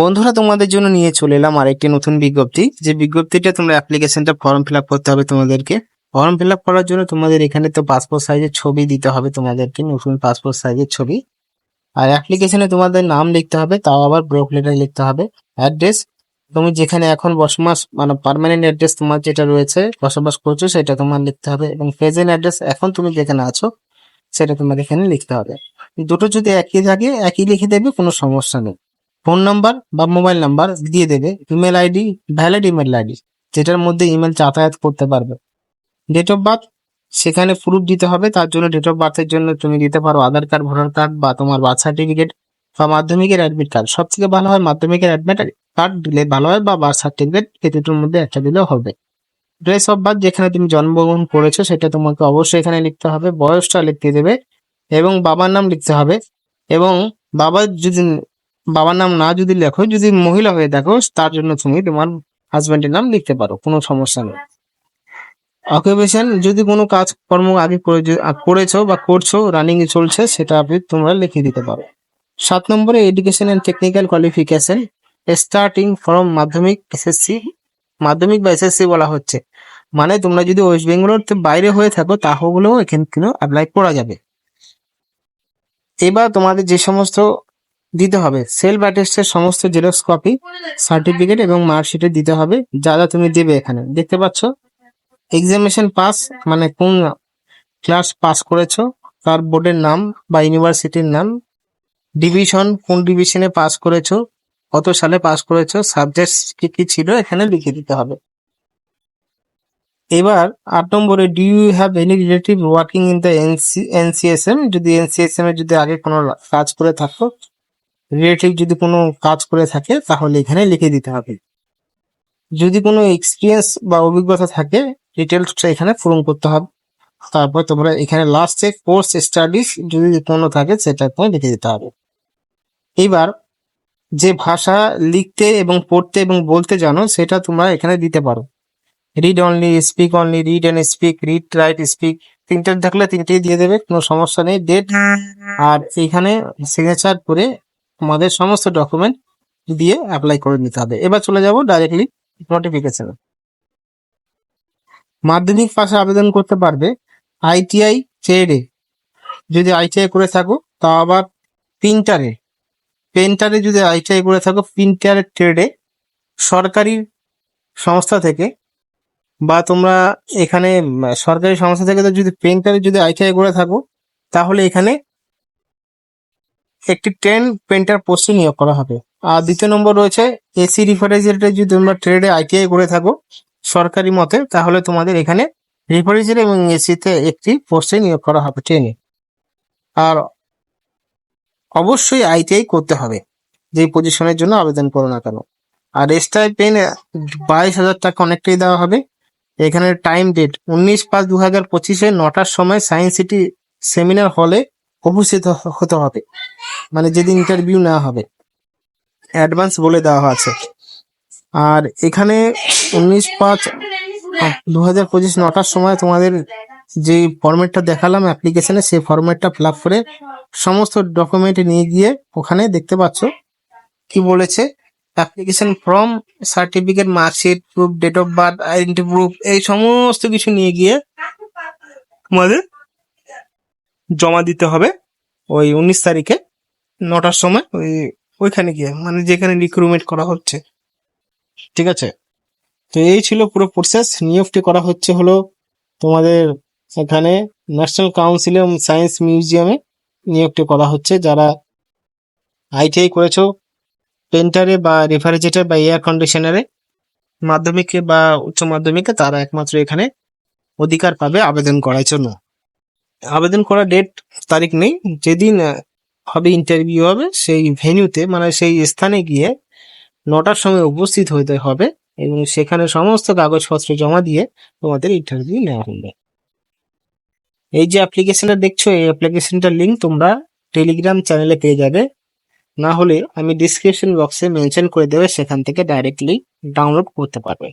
বন্ধুরা, তোমাদের জন্য নিয়ে চলে এলাম আরেকটি নতুন বিজ্ঞপ্তি। যে বিজ্ঞপ্তিটা তোমরা অ্যাপ্লিকেশনটা ফর্ম ফিল আপ করতে হবে তোমাদেরকে। ফর্ম ফিল আপ করার জন্য তোমাদের এখানে তো পাসপোর্ট সাইজের ছবি দিতে হবে তোমাদেরকে, নতুন পাসপোর্ট সাইজের ছবি। আর অ্যাপ্লিকেশনে তোমাদের নাম লিখতে হবে, তাও আবার ব্রক লেটার লিখতে হবে। অ্যাড্রেস তুমি যেখানে এখন বসবাস মানে পার্মানেন্ট অ্যাড্রেস তোমার যেটা রয়েছে, বসবাস করছ, সেটা তোমার লিখতে হবে। এবং প্রেজেন্ট অ্যাড্রেস এখন তুমি যেখানে আছো, সেটা তোমার এখানে লিখতে হবে। দুটো যদি একই থাকে, একই লিখে দেবে, কোনো সমস্যা নেই। ফোন নাম্বার বা মোবাইল নাম্বার দিয়ে দেবে, email ID, valid email ID, যেটার মধ্যে ইমেল যাতায়াত করতে পারবে। ডেট অফ বার্থ সেখানে প্রুফ দিতে হবে, তার জন্য ডেট অফ বার্থের জন্য তুমি দিতে পারো আধার কার্ড ভোটার কার্ড বা তোমার বার্থ সার্টিফিকেট বা মাধ্যমিকের অ্যাডমিট কার্ড সব থেকে ভালো হয় মাধ্যমিকের অ্যাডমিট কার্ড দিলে ভালো হয় বা বার্থ সার্টিফিকেট এই দুটোর মধ্যে একটা দিলেও হবে। ড্রেস অফ বার্থ যেখানে তুমি জন্মগ্রহণ করেছ, সেটা তোমাকে অবশ্যই এখানে লিখতে হবে, বয়সটা লিখতে দেবে এবং বাবার নাম লিখতে হবে এবং বাবার যদি বাবার নাম না যদি লেখো, যদি মহিলা হয়ে দেখো, তার জন্য তুমি তোমার হাজবেন্ডের নাম লিখতে পারো, কোনো সমস্যা নেই। অকুপেশন যদি কোনো কাজ কর্ম আগে করে- করেছ বা করছ রানিং চলছে, সেটা আপনি তোমরা লিখে দিতে পারো। সাত নম্বরে education and technical qualification starting from Madhyamik SSC Madhyamik বা এসএসসি বলা হচ্ছে। মানে তোমরা যদি ওয়েস্ট বেঙ্গলের বাইরে হয়ে থাকো, তাহলেও এখানে কিন্তু অ্যাপ্লাই করা যাবে। এবার তোমাদের যে সমস্ত দিতে হবে। সেলফ অ্যাটেস্টের সমস্ত জেরক্স কপি সার্টিফিকেট এবং মার্কশিটে দিতে হবে। যা যা তুমি দেবে এখানে। দেখতে পাচ্ছ? এক্সামিনেশন পাস মানে কোন ক্লাস পাস করেছ, তার বোর্ডের নাম বা ইউনিভার্সিটির নাম ডিভিশন কোন ডিভিশনে পাস করেছ, কত সালে পাস করেছ সাবজেক্ট কি কি ছিল এখানে লিখে দিতে হবে। এবার আট নম্বরে do you have any relative working in the NCSM যদি এনসিএসএম এর যদি আগে কোনো কাজ করে থাকো রিলেটিভ যদি কোনো কাজ করে থাকে তাহলে এখানে লিখে দিতে হবে। যদি কোনো এক্সপিরিয়েন্স বা অভিজ্ঞতা থাকে ডিটেলসটা এখানে পূরণ করতে হবে। তারপর তোমরা এখানে লাস্টে কোর্স স্টাডিজ যদি কোনো থাকে সেটা তোমায় লিখে দিতে হবে। এবার যে ভাষা লিখতে এবং পড়তে এবং বলতে জানো সেটা তোমরা এখানে দিতে পারো। Read only speak only read and speak read write speak তিনটে থাকলে তিনটেই দিয়ে দেবে কোনো সমস্যা নেই। ডেট আর এখানে সিগনেচার করে তোমাদের সমস্ত ডকুমেন্ট দিয়ে অ্যাপ্লাই করে নিতে হবে। এবার চলে যাব ডাইরেক্টলি নোটিফিকেশন মাধ্যমিক পাশে আবেদন করতে পারবে আইটিআই ট্রেডে যদি আইটিআই করে থাকো, তা আবার প্রিন্টারে পেন্টারে যদি আইটিআই করে থাকো প্রিন্টারের ট্রেডে সরকারি সংস্থা থেকে বা তোমরা এখানে সরকারি সংস্থা থেকে যদি পেন্টারে যদি আইটিআই করে থাকো, তাহলে এখানে একটি ট্রেন পেন্টার পোস্টে নিয়োগ করা হবে। আর দ্বিতীয় নম্বর রয়েছে, এসি রিফ্রিজারেটর যদি তোমরা ট্রেডে আইটিআই করে থাকো সরকারি মতে, তাহলে তোমাদের এখানে রিফ্রিজারেটর এবং এসিতে একটি পোস্টে নিয়োগ করা হবে ট্রেনে। আর অবশ্যই আইটিআই করতে হবে, যে পজিশনের জন্য আবেদন করো না কেন। আর এক্সট্রা পেন বাইশ হাজার টাকা অনেকটাই দেওয়া হবে। এখানে টাইম ডেট, উনিশ পাঁচ দু হাজার পঁচিশে নটার সময় সায়েন্স সিটি সেমিনার হলে উপস্থিত হতে হবে। মানে যেদিন ইন্টারভিউ নেওয়া হবে। অ্যাডভান্স বলে দেওয়া আছে আর এখানে উনিশ পাঁচ দু হাজার পঁচিশ নটার সময় তোমাদের যে ফরম্যাটটা দেখালাম অ্যাপ্লিকেশনে সেই ফরম্যাটটা ফিল আপ করে সমস্ত ডকুমেন্ট নিয়ে গিয়ে ওখানে দেখতে পাচ্ছ কি বলেছে। Application form certificate marksheet proof date of birth identity proof এই সমস্ত কিছু নিয়ে গিয়ে তোমাদের জমা দিতে হবে ওই উনিশ তারিখে নটার সময় ওই ওইখানে গিয়ে মানে যেখানে রিক্রুটমেন্ট করা হচ্ছে। ঠিক আছে? তো এই ছিল পুরো প্রসেস নিয়োগটি করা হচ্ছে হলো তোমাদের এখানে ন্যাশনাল কাউন্সিল অফ সায়েন্স মিউজিয়ামে নিয়োগটি করা হচ্ছে। যারা আইটিআই করেছ পেন্টারে বা রেফ্রিজারেটর বা এয়ার কন্ডিশনারে মাধ্যমিকে বা উচ্চ মাধ্যমিকে তারা একমাত্র এখানে অধিকার পাবে আবেদন করার জন্য। আবেদন করার ডেট তারিখ নেই। যেদিন হবে ইন্টারভিউ হবে, সেই ভেন্যুতে মানে সেই স্থানে গিয়ে নটার সময় উপস্থিত হতে হবে এবং সেখানে সমস্ত কাগজপত্র জমা দিয়ে তোমাদের ইন্টারভিউ নেওয়া হবে। এই যে অ্যাপ্লিকেশনটা দেখছ, এই অ্যাপ্লিকেশনটার লিঙ্ক তোমরা টেলিগ্রাম চ্যানেলে পেয়ে যাবে। না হলে আমি ডিসক্রিপশন বক্সে মেনশন করে দেবে, সেখান থেকে ডাইরেক্টলি ডাউনলোড করতে পারবে।